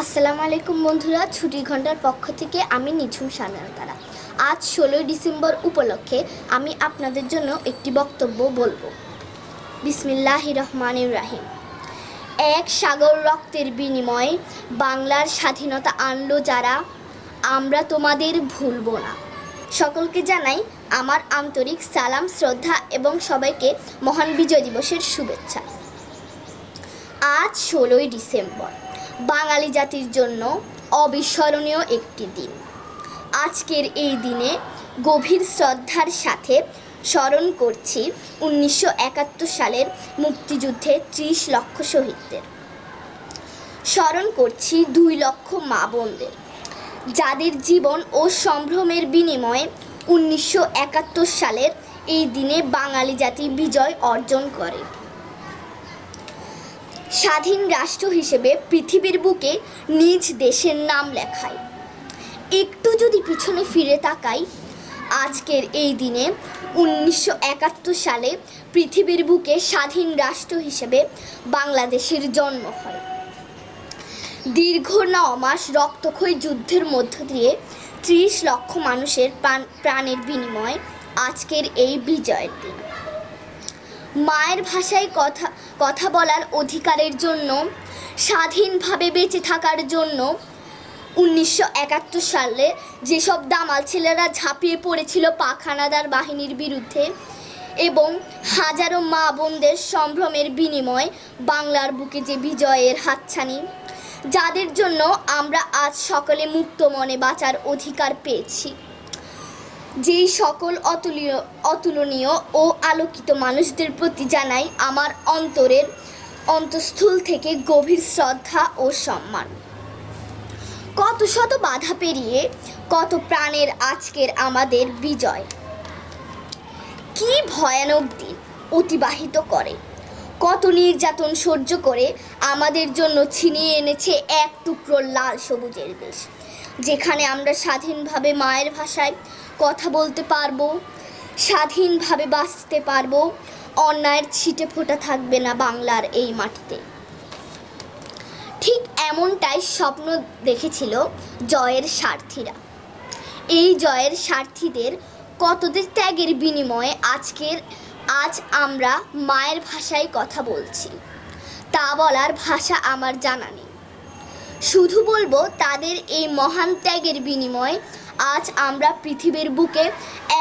আসসালামু আলাইকুম বন্ধুরা ছুটির ঘণ্টার পক্ষ থেকে আমি নিঝুম সানাতারা আজ ষোলোই ডিসেম্বর উপলক্ষে আমি আপনাদের জন্য একটি বক্তব্য বলব। বিসমিল্লাহ রহমান রাহিম। এক সাগর রক্তের বিনিময়ে বাংলার স্বাধীনতা আনলো যারা, আমরা তোমাদের ভুলবো না। সকলকে জানাই আমার আন্তরিক সালাম, শ্রদ্ধা এবং সবাইকে মহান বিজয় দিবসের শুভেচ্ছা। আজ ষোলোই ডিসেম্বর। বাঙালি জাতির জন্য অবিস্মরণীয় একটি দিন। আজকের এই দিনে গভীর শ্রদ্ধার সাথে স্মরণ করছি উনিশশো একাত্তর সালের মুক্তিযুদ্ধে ত্রিশ লক্ষ শহীদদের। স্মরণ করছি দুই লক্ষ মা বোনদের। যাদের জীবন ও সম্ভ্রমের বিনিময়ে উনিশশো একাত্তর সালের এই দিনে বাঙালি জাতি বিজয় অর্জন করে। স্বাধীন রাষ্ট্র হিসেবে পৃথিবীর বুকে নিজ দেশের নাম লেখায়। একটু যদি পিছনে ফিরে তাকাই, আজকের এই দিনে উনিশশো একাত্তর সালে পৃথিবীর বুকে স্বাধীন রাষ্ট্র হিসেবে বাংলাদেশের জন্ম হয়। দীর্ঘ ন মাস রক্তক্ষয়ী যুদ্ধের মধ্য দিয়ে ত্রিশ লক্ষ মানুষের প্রাণ, প্রাণের বিনিময় আজকের এই বিজয়ের দিন। মায়ের ভাষায় কথা কথা বলার অধিকারের জন্য, স্বাধীনভাবে বেঁচে থাকার জন্য উনিশশো একাত্তর সালে যেসব দামাল ছেলেরা ঝাঁপিয়ে পড়েছিল পাখানাদার বাহিনীর বিরুদ্ধে এবং হাজারো মা বোনদের সম্ভ্রমের বিনিময় বাংলার বুকে যে বিজয়ের হাতছানি, যাদের জন্য আমরা আজ সকলে মুক্ত মনে বাঁচার অধিকার পেয়েছি। যেই সকল অতুলীয়, অতুলনীয় ও আলোকিত মানুষদের প্রতি জানাই আমার অন্তরের অন্তঃস্থল থেকে গভীর শ্রদ্ধা ও সম্মান। কত শত বাধা পেরিয়ে কত প্রাণের আজকের আমাদের বিজয়। কি ভয়ানক দিন অতিবাহিত করে। কত নির্যাতন সহ্য করে আমাদের জন্য ছিনিয়ে এনেছে এক টুকরো লাল সবুজের দেশ যেখানে আমরা স্বাধীনভাবে মায়ের ভাষায় কথা বলতে পারব, স্বাধীনভাবে বাঁচতে পারব, অন্যায়ের ছিটে ফোটা থাকবে না বাংলার এই মাটিতে। ঠিক এমনটাই স্বপ্ন দেখেছিল জয়ের স্বার্থীরা এই জয়ের স্বার্থীদের কতদের ত্যাগের বিনিময়ে আজকের, আজ আমরা মায়ের ভাষায় কথা বলছি, তা বলার ভাষা আমার জানা নেই। শুধু বলব, তাদের এই মহান ত্যাগের বিনিময়ে আজ আমরা পৃথিবীর বুকে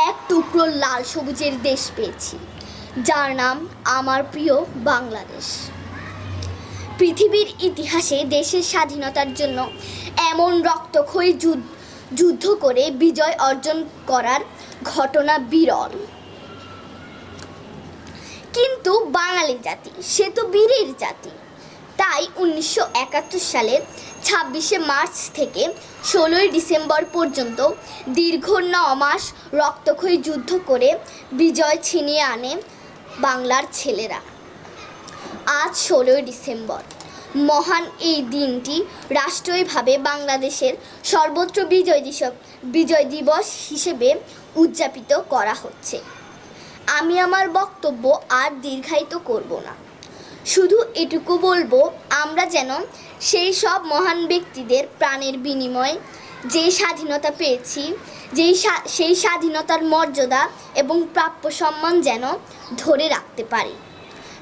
এক টুকরো লাল সবুজের দেশ পেয়েছি, যার নাম আমার প্রিয় বাংলাদেশ। পৃথিবীর ইতিহাসে দেশের স্বাধীনতার জন্য এমন রক্তক্ষয়ী যুদ্ধ করে বিজয় অর্জন করার ঘটনা বিরল। কিন্তু বাঙালি জাতি, সে তো বীরের জাতি। তাই উনিশশো একাত্তর সালের ছাব্বিশে মার্চ থেকে ষোলোই ডিসেম্বর পর্যন্ত দীর্ঘ ন মাস রক্তক্ষয়ী যুদ্ধ করে বিজয় ছিনিয়ে আনে বাংলার ছেলেরা। আজ ষোলোই ডিসেম্বর। মহান এই দিনটি রাষ্ট্রীয়ভাবে বাংলাদেশের সর্বত্র বিজয় দিবস বিজয় দিবস হিসেবে উদযাপিত করা হচ্ছে। আমি আমার বক্তব্য আর দীর্ঘায়িত করব না। শুধু এটুকু বলব, আমরা যেন সেই সব মহান ব্যক্তিদের প্রাণের বিনিময়ে যে স্বাধীনতা পেয়েছি যেই সেই স্বাধীনতার মর্যাদা এবং প্রাপ্য সম্মান যেন ধরে রাখতে পারি।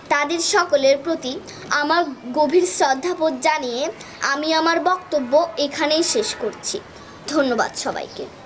তাদের সকলের প্রতি আমার গভীর শ্রদ্ধাবোধ জানিয়ে আমি আমার বক্তব্য এখানেই শেষ করছি। ধন্যবাদ সবাইকে।